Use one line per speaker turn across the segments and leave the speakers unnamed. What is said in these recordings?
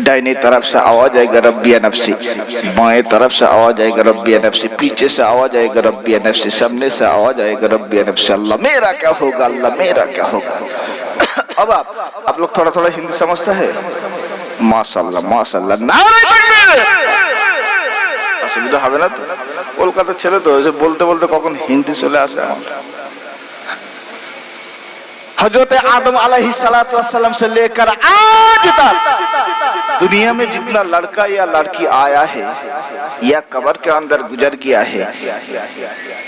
दाहिनी तरफ से आवाज आएगा रब्बिया नफसी बाएं तरफ से आवाज आएगा रब्बिया नफसी पीछे से आवाज आएगा रब्बिया नफसी सामने से आवाज आएगा रब्बिया नफसी अल्लाह मेरा क्या होगा अल्लाह मेरा क्या होगा अब आप आप लोग थोड़ा थोड़ा हिंदी समझते हैं माशाल्लाह माशाल्लाह नारे तकबीर অসুবিধা হবে না তো কলকাতার ছেলে তো এসে বলতে বলতে কখন হিন্দি চলে আসে আমার हजरत आदम सलाम से लेकर आज तक دنیا میں جتنا لڑکا یا لڑکی آیا ہے، یا قبر کے اندر گزر گیا ہے،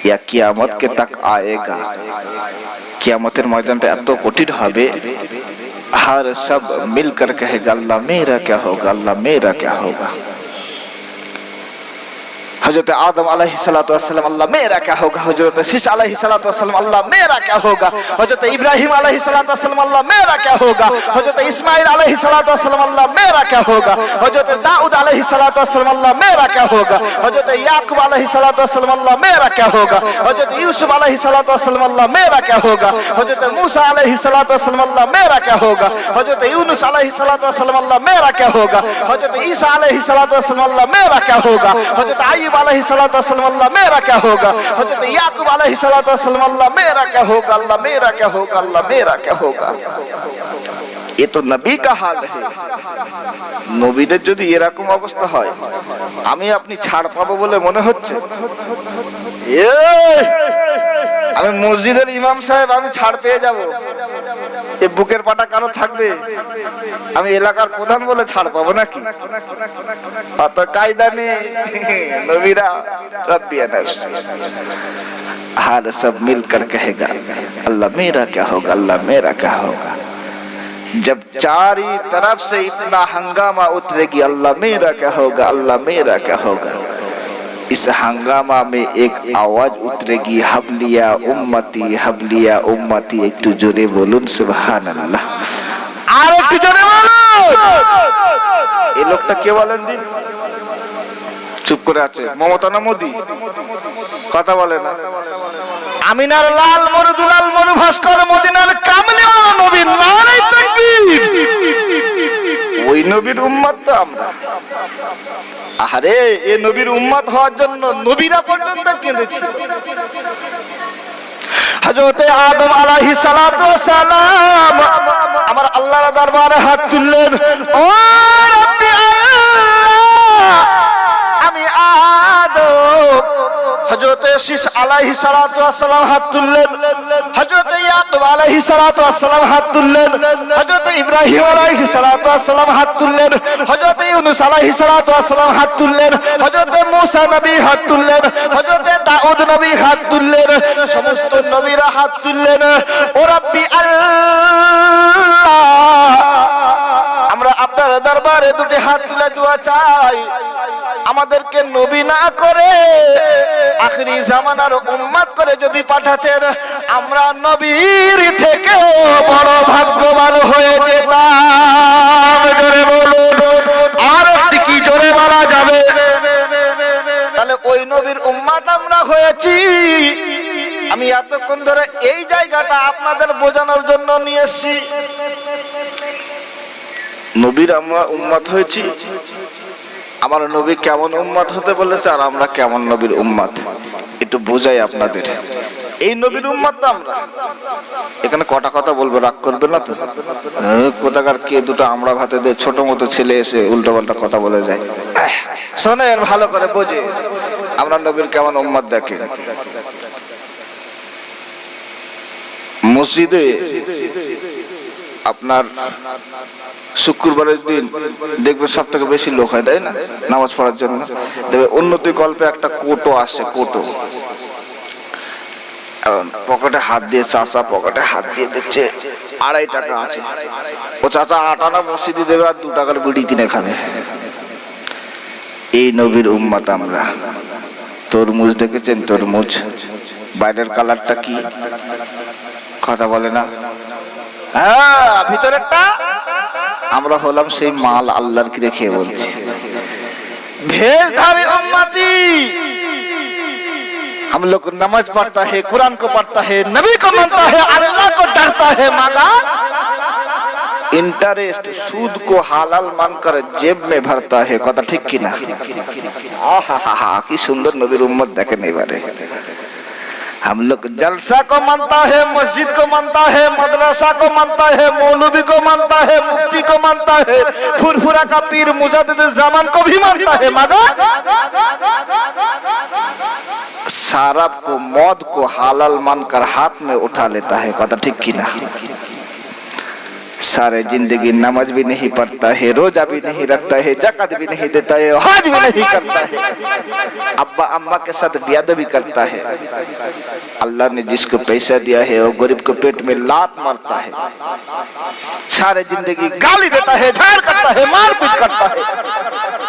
یا قیامت کے تک آئے گا۔ কিয়ামতের ময়দানটা এত কঠিন হবে ہر سب مل کر کہے گا، اللہ میرا کیا ہوگا، اللہ میرا کیا ہوگا۔ حضرت آدم علیہ السلام اللہ میرا کیا ہوگا حضرت شیش علیہ السلام اللہ میرا کیا ہوگا حضرت ابراہیم علیہ السلام اللہ میرا کیا ہوگا حضرت اسماعیل علیہ السلام اللہ میرا کیا ہوگا حضرت دعود علیہ السلام اللہ میرا کیا ہوگا حضرت یعقوب علیہ السلام اللہ میرا کیا ہوگا حضرت یوسف علیہ صلاۃ اللہ میرا کیا ہوگا حضرت موسی علیہ السلام اللہ میرا کیا ہوگا حضرت یونس علیہ السلام اللہ میرا کیا ہوگا حضرت عیسی علیہ السلام اللہ میرا کیا ہوگا حضرت ایوب आयुब अलैहिस्सलाम अल्लाह मेरा क्या होगा हजरत याकूब अलैहिस्सलाम अल्लाह मेरा क्या होगा अल्लाह मेरा क्या होगा अल्लाह मेरा क्या होगा এ তো নবী কা হাল হে নবীদের যদি এরকম অবস্থা হয় আমি আপনি ছাড় পাবো বলে মনে হচ্ছে এ, আমি মসজিদের ইমাম সাহেব আমি ছাড় পেয়ে যাব এ বুকের পাটা কারো থাকবে আমি এলাকার প্রধান বলে ছাড় পাবো নাকি অত قائدہ নেই نویرہ ربی نفسی حال سب مل کر کہے گا اللہ میرا کیا ہوگا اللہ میرا کیا ہوگا جب چاری طرف سے اتنا ہنگامہ اترے گی اللہ میرا کیا ہوگا اللہ میرا کیا ہوگا اس ہنگامہ میں ایک آواز اترے گی حبلیا امتی حبلیا امتی ایک تجھرے بولن سبحان اللہ آرے تجھرے تو جورے بولن এই লোকটা কে বলেন দিন? চুপ করে আছে। মমতা না মোদি? কথা বলে না। আমিনার লাল মরুদুলাল মরু, ভাস্কর মদিনার কামলি নবীন নারাই তাকবীর। ওই নবীর উম্মত তো আমরা। আরে এ নবীর উম্মত হওয়ার জন্য নবীরা পর্যন্ত কেঁদেছে। হজরতে আদম আলাইহিস সালাতু ওয়াস আমার আল্লাহর দরবারে হাত তুললেন। ও রব্বি হজরতে সালাতু ওয়াস সালাম হাত তুললেন। হজরতে ইয়াকুব ওয়াস সালাম হাত তুললেন। হজরতে ইব্রাহিম ওয়াস সালাম হাত তুললেন। হজরতে ইউনুস ওয়াস সালাম হাত তুললেন। হজরতে মুসা নবী হাত তুললেন। হজরতে দাউদ নবী হাত তুললেন। সমস্ত নবীরা হাত তুললেন। ও রাব্বি আল্লাহ, আমরা আপনার দরবারে দুটি হাত তুলে দোয়া চাই। আমাদেরকে নবী না করে আখরি জামানার উম্মাদ করে যদি পাঠাতেন, আমরা নবীর থেকে বড় ভাগ্যবান হয়ে যেতাম। জোরে বলুন, আর কি জোরে বলা যাবে? তাহলে ওই নবীর উম্মাদ আমরা হয়েছি। আমি এতক্ষণ ধরে এই জায়গাটা আপনাদের বোঝানোর জন্য নিয়ে এসেছি। নবীর আমরা উম্মাদ হয়েছি। আমার নবী কেমন উম্মাদ হতে বলেছে আর আমরা কেমন নবীর উম্মাদ একটু বোঝাই আপনাদের। এই নবীর উম্মাদ তো আমরা। এখানে কটা কথা বলব রাগ করবে না তো? হ্যাঁ, কোথাকার কে দুটো আমরা ভাতে দিয়ে ছোট মতো ছেলে এসে উল্টো পাল্টা কথা বলে যায়। শোনেন ভালো করে বোঝে। আমরা নবীর কেমন উম্মাদ দেখে মসজিদে আপনার শুক্রবারের দিন দেখবে সব থেকে বেশি লোক হয়, তাই না? নামাজ পড়ার জন্য। দেখবে উন্নতি কল্পে একটা কোটো আসে, কোটো। পকেটে হাত দিয়ে চাচা পকেটে হাত দিয়ে দেখছে আড়াই টাকা আছে। ও চাচা আট আনা মসজিদে দেবে আর দু টাকার বিড়ি কিনে খাবে। এই নবীর উম্মাত আমরা। তরমুজ দেখেছেন তরমুজ? বাইরের কালারটা কি? কথা বলে না? হ্যাঁ ভিতরেরটা আমরা হলাম সেই মাল আল্লাহর কিরে খেয়ে বলছি भेषधारी उम्मती हम लोग नमाज पढ़ता है कुरान को पढ़ता है नबी को मानता है अल्लाह को डरता है मागा इंटरेस्ट सूद को हालाल मानकर जेब में भरता है কথা ঠিক কি না আহা কি সুন্দর নবীর ہم لوگ جلسہ کو مانتا ہے، مسجد کو مانتا ہے، مدرسہ کو مانتا ہے، مولوی کو مانتا ہے، مفتی کو مانتا ہے۔ فرفرا کا پیر مجدد زمان کو بھی مانتا ہے، مگر سارب کو، موت کو حالل مان کر ہاتھ میں اٹھا لیتا ہے۔ قدر ٹھیک کی نہ سارے زندگی نماز بھی نہیں پڑھتا ہے روزہ بھی نہیں رکھتا ہے جکت بھی نہیں دیتا ہے حاج بھی نہیں کرتا ہے۔ ابا اممہ کے ساتھ بیاد بھی کرتا ہے۔ اللہ نے جس کو پیسہ دیا ہے وہ غریب کو پیٹ میں لات مارتا ہے۔ سارے جندگی گالی دیتا ہے جھار کرتا ہے مار پیٹ کرتا ہے۔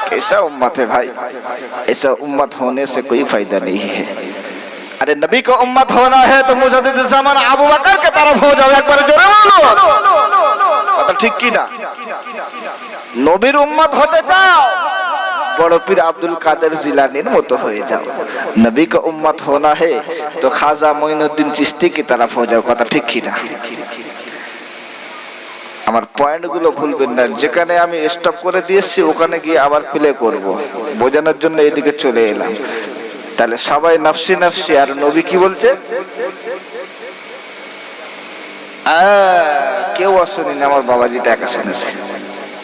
کیسا امت ہے بھائی؟ ایسا امت ہونے سے کوئی فائدہ نہیں ہے۔ अरे नबी को उम्मत होना है तो मुजद्दिद जमान अबू बकर के तरफ हो जाओ एक बार जोरे बोलो কথা ঠিক কি না নবীর উম্মত হতে চাও বড় পীর আব্দুল কাদের জিলানির মতো হয়ে যাও নবী का उम्मत होना है तो खाजा मोइनुद्दीन चिश्ती की तरफ हो जाओ কথা ঠিক কি না আমার পয়েন্টগুলো ভুলবেন না যেখানে আমি স্টপ করে দিয়েছি ওখানে গিয়ে আবার প্লে করব বোঝানোর জন্য এদিকে চলে এলাম তাহলে সবাই নফসি নফসি আর নবী কি বলছে আহ, কেউ আসুনি আমার বাবাজিটা একা শুনেছে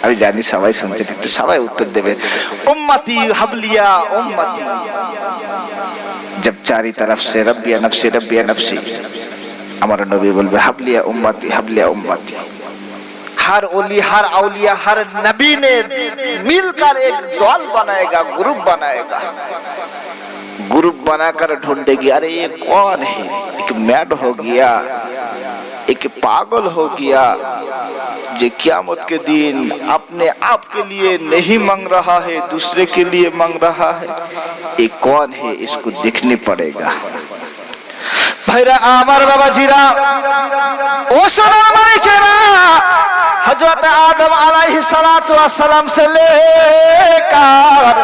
আমি জানি সবাই শুনছেন একটু সবাই উত্তর দেবে উম্মতি হাবলিয়া উম্মতি जब चारी तरफ से रबिया नफसी रबिया नफसी हमारा नबी बोलबे हबलिया उम्मती हबलिया उम्मती हर ओली हर औलिया हर नबी ने मिलकर एक दल बनाएगा ग्रुप बनाएगा گروپ بنا کر ڈھونڈے گی، ارے یہ کون ہے؟ ایک میڈ ہو گیا، ایک پاگل ہو گیا، جو قیامت کے دن اپنے آپ کے لیے نہیں مانگ رہا ہے، دوسرے کے لیے مانگ رہا ہے۔ یہ کون ہے؟ اس کو دیکھنے پڑے گا۔ بھائیرا آمار بابا جیرا او حضرت آدم علیہ السلام سے لے کر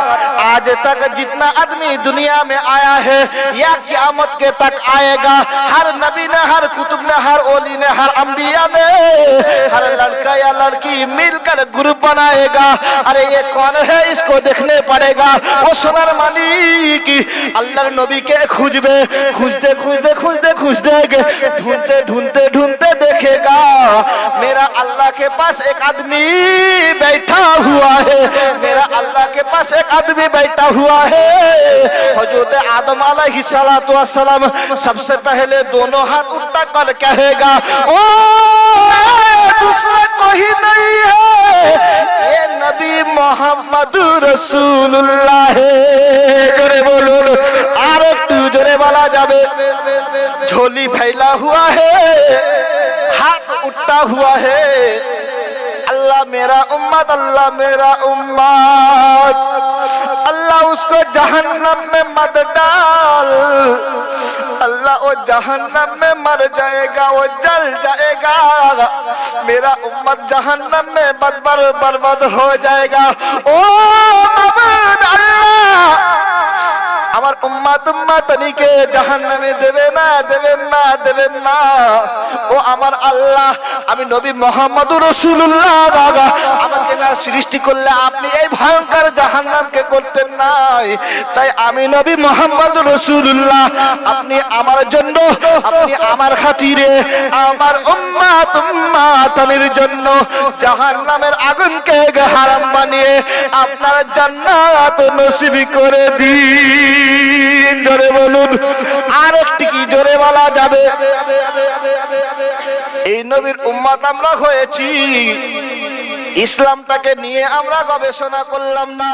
آج تک جتنا آدمی دنیا میں آیا ہے، یا قیامت کے تک آئے گا۔ ہر نبی نے، ہر کتب نے، ہر اولی نے، ہر انبیاء نے ہر لڑکا یا لڑکی مل کر گروپ بنائے گا۔ ارے، یہ کون ہے؟ اس کو دیکھنے پڑے گا۔ وہ سنر مانی کی اللہ نبی کے کھجبے کھجتے کھجتے کھجتے کھجتے گے ڈھونڈتے ڈھونڈتے ڈھونڈتے دیکھے گا۔ میرا اللہ کے پاس پاس ایک آدمی بیٹھا ہوا ہے۔ میرا اللہ کے پاس ایک آدمی بیٹھا ہوا ہے۔ حضرت آدم علیہ السلام سب سے پہلے دونوں ہاتھ اٹھا کر کہے گا، او دوسرے کوئی نہیں ہے۔ اے نبی محمد رسول اللہ ہے جرے بولو آرک تو جرے والا جابے جھولی پھیلا ہوا ہے، ہاتھ اٹھا ہوا ہے۔ اللہ میرا امت، اللہ میرا امت۔ اللہ اس کو جہنم میں مت ڈال۔ اللہ وہ جہنم میں مر جائے گا، وہ جل جائے گا۔ میرا امت جہنم میں بد بر بربد ہو جائے گا۔ او আমার উম্মা তুম্মা তনিকে জাহান নামে দেবে না দেবেন না দেবেন না। ও আমার আল্লাহ, আমি নবী মোহাম্মদ রসুল্লাহ বাবা সৃষ্টি করলে আপনি এই ভয়ঙ্কর জাহান্নামকে করতেন নাই। তাই আমি নবী মোহাম্মদ রসুল্লাহ আপনি আমার জন্য, আপনি আমার খাতিরে, আমার উম্মাত উম্মাতনির জন্য জাহান্নামের আগুনকে হারাম বানিয়ে আপনার জান্নাত নসিবি করে দিন। জোরে বলুন আর একটি কি জোরে বলা যাবে? এই নবীর উম্মাত আমরা হয়েছি। ইসলামটাকে নিয়ে আমরা গবেষণা করলাম না।